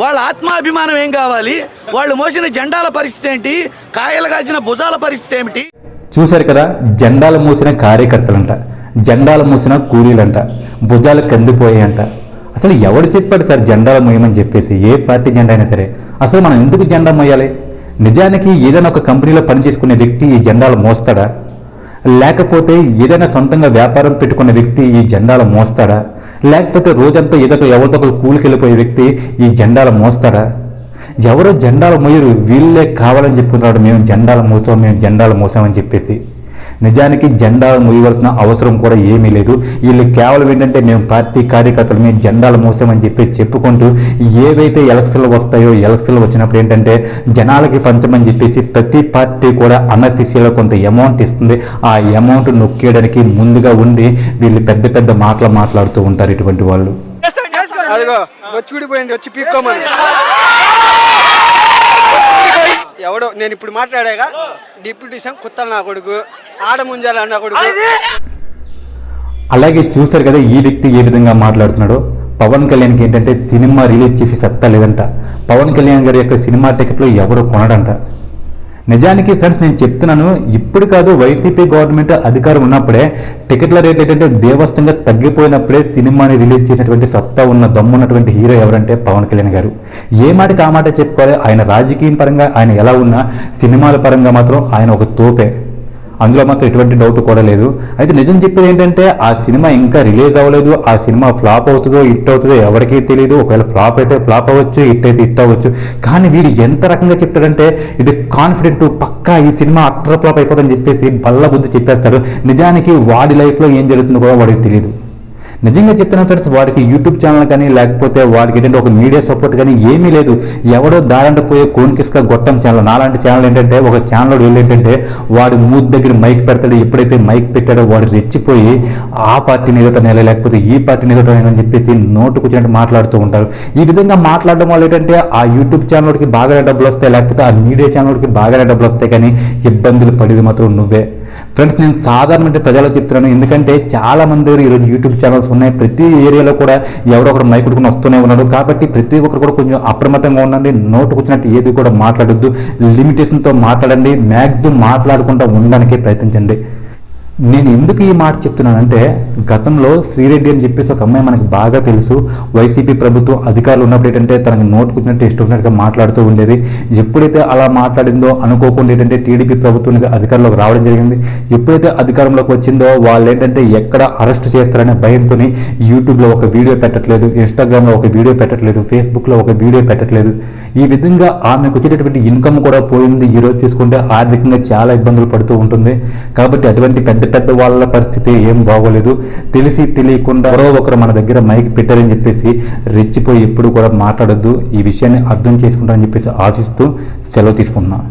వాళ్ళ ఆత్మాభిమానం ఏం కావాలి? వాళ్ళు మోసిన జెండాల పరిస్థితి ఏంటి? కాయలు కాసిన భుజాల పరిస్థితి ఏమిటి? చూశారు కదా జెండాలు మూసిన కార్యకర్తలంట జెండాలు మూసిన కూలీలంట భుజాలు కందిపోయాయంట. అసలు ఎవడు చెప్పాడు సార్ జెండాలు మోయమని చెప్పేసి? ఏ పార్టీ జెండా అయినా సరే. అసలు మనం ఎందుకు జెండా మోయాలి? నిజానికి ఏదైనా ఒక కంపెనీలో పనిచేసుకునే వ్యక్తి ఈ జెండాలు మోస్తాడా? లేకపోతే ఏదైనా సొంతంగా వ్యాపారం పెట్టుకున్న వ్యక్తి ఈ జెండాలు మోస్తాడా? లేకపోతే రోజంతా ఏదో ఎవరితో కూలికెళ్ళిపోయే వ్యక్తి ఈ జెండాలు మోస్తాడా? ఎవరో జెండాలు మోయరు వీళ్ళే కావాలని చెప్పుకున్నాడు మేము జెండాలు మోసాం మేము జెండాలు మోసామని చెప్పేసి. నిజానికి జెండాలు మోయవలసిన అవసరం కూడా ఏమీ లేదు. వీళ్ళు కేవలం ఏంటంటే మేము పార్టీ కార్యకర్తలు మేము జెండాలు మోసామని చెప్పి చెప్పుకుంటూ ఏవైతే ఎలక్షన్లు వస్తాయో ఎలక్షన్లు వచ్చినప్పుడు ఏంటంటే జనాలకి పంచమని చెప్పేసి ప్రతి పార్టీ కూడా అన్అఫీషియల్గా కొంత అమౌంట్ ఇస్తుంది. ఆ అమౌంట్ నొక్కేయడానికి ముందుగా ఉండి వీళ్ళు పెద్ద పెద్ద మాటలు మాట్లాడుతూ ఉంటారు ఇటువంటి వాళ్ళు. అదిగో వచ్చి వచ్చి పీక్కోమని. నేను ఇప్పుడు మాట్లాడాగా డిప్యూటీ సీఎం కుత్తల నా కొడుకు ఆడ ముంజాల నా కొడుకు. అలాగే చూశారు కదా ఈ వ్యక్తి ఏ విధంగా మాట్లాడుతున్నాడో? పవన్ కళ్యాణ్కి ఏంటంటే సినిమా రిలీజ్ చేసి సత్తా లేదంట. పవన్ కళ్యాణ్ గారి యొక్క సినిమా టికెట్లు ఎవరు కొనడంట. నిజానికి ఫ్రెండ్స్ నేను చెప్తున్నాను ఇప్పుడు కాదు వైసీపీ గవర్నమెంట్ అధికారం ఉన్నప్పుడే టికెట్ల రేట్లు ఏంటంటే దేవస్థంగా తగ్గిపోయినప్పుడే సినిమాని రిలీజ్ చేసినటువంటి సత్తా ఉన్న దమ్మున్నటువంటి హీరో ఎవరంటే పవన్ కళ్యాణ్ గారు. ఏ మాటకి ఆ మాట చెప్పుకోవాలి? ఆయన రాజకీయం పరంగా ఆయన ఎలా ఉన్నా సినిమాల పరంగా మాత్రం ఆయన ఒక తోపే. అందులో మాత్రం ఎటువంటి డౌట్ కూడా లేదు. అయితే నిజం చెప్పేది ఏంటంటే ఆ సినిమా ఇంకా రిలీజ్ అవ్వలేదు. ఆ సినిమా ఫ్లాప్ అవుతుందో హిట్ అవుతుందో ఎవరికీ తెలియదు ఒకవేళ ఫ్లాప్ అయితే ఫ్లాప్ అవ్వచ్చు హిట్ అయితే హిట్ అవ్వచ్చు. కానీ వీడు ఎంత రకంగా చెప్తాడంటే ఇది కాన్ఫిడెంట్ పక్కా ఈ సినిమా అట్టర్ ఫ్లాప్ అయిపోతుందని చెప్పేసి బల్ల బుద్ధి చెప్పేస్తాడు. నిజానికి వాడి లైఫ్లో ఏం జరుగుతుందో కూడా వాడికి తెలియదు నిజంగా చెప్తున్నా ఫ్రెండ్స్ వాడికి యూట్యూబ్ ఛానల్ కానీ లేకపోతే వాడికి ఏంటంటే ఒక మీడియా సపోర్ట్ కానీ ఏమీ లేదు. ఎవడో దారంట పోయే కోన్కిస్క గొట్టం ఛానల్ నాలాంటి ఛానల్ ఏంటంటే ఒక ఛానల్ వీళ్ళు ఏంటంటే వాడి మూతి దగ్గర మైక్ పెడతాడు. ఎప్పుడైతే మైక్ పెట్టాడో వాడు రెచ్చిపోయి ఆ పార్టీని ఎదుట నెల లేకపోతే ఈ పార్టీని ఎదుట అని చెప్పేసి నోటుకు వచ్చినట్టు మాట్లాడుతూ ఉంటారు. ఈ విధంగా మాట్లాడడం వల్ల ఏంటంటే ఆ యూట్యూబ్ ఛానల్కి బాగానే డబ్బులు వస్తాయి లేకపోతే ఆ మీడియా ఛానల్కి బాగానే డబ్బులు వస్తాయి కానీ ఇబ్బందులు పడేది మాత్రం నువ్వే. ఫ్రెండ్స్ నేను సాధారణమైన ప్రజలకు చెప్తున్నాను. ఎందుకంటే చాలా మంది దగ్గర ఈరోజు యూట్యూబ్ ఛానల్స్ ఉన్నాయి. ప్రతి ఏరియాలో కూడా ఎవరో ఒకరు మైక్ కొట్టుకుని వస్తూనే ఉన్నాడు కాబట్టి ప్రతి ఒక్కరు కూడా కొంచెం అప్రమత్తంగా ఉండండి. నోటుకు వచ్చినట్టు ఏది కూడా మాట్లాడొద్దు. లిమిటేషన్తో మాట్లాడండి. మ్యాక్సిమం మాట్లాడకుండా ఉండడానికే ప్రయత్నించండి. నేను ఎందుకు ఈ మాట చెప్తున్నానంటే గతంలో శ్రీరెడ్డి అని చెప్పేసి ఒక అమ్మాయి మనకు బాగా తెలుసు. వైసీపీ ప్రభుత్వం అధికారులు ఉన్నప్పుడు ఏంటంటే తనకు నోటుకున్నట్టు ఇష్టం ఉన్నట్టుగా మాట్లాడుతూ ఉండేది. ఎప్పుడైతే అలా మాట్లాడిందో అనుకోకుండా ఏంటంటే టీడీపీ ప్రభుత్వం అనేది అధికారంలోకి రావడం జరిగింది. ఎప్పుడైతే అధికారంలోకి వచ్చిందో వాళ్ళు ఏంటంటే ఎక్కడ అరెస్ట్ చేస్తారనే భయంతో యూట్యూబ్లో ఒక వీడియో పెట్టట్లేదు ఇన్స్టాగ్రామ్లో ఒక వీడియో పెట్టట్లేదు ఫేస్బుక్లో ఒక వీడియో పెట్టట్లేదు. ఈ విధంగా ఆమెకు వచ్చేటటువంటి ఇన్కమ్ కూడా పోయింది. ఈరోజు తీసుకుంటే చూసుకుంటే ఆర్థికంగా చాలా ఇబ్బందులు పడుతూ ఉంటుంది. కాబట్టి అటువంటి పెద్ద పెద్ద వాళ్ళ పరిస్థితి ఏం బాగోలేదు. తెలిసి తెలియకుండా ఎవరో ఒకరు మన దగ్గర మైక్ పెట్టారని చెప్పేసి రెచ్చిపోయి ఎప్పుడు కూడా మాట్లాడొద్దు. ఈ విషయాన్ని అర్థం చేసుకుంటారని చెప్పేసి ఆశిస్తూ సెలవు తీసుకుంటున్నాను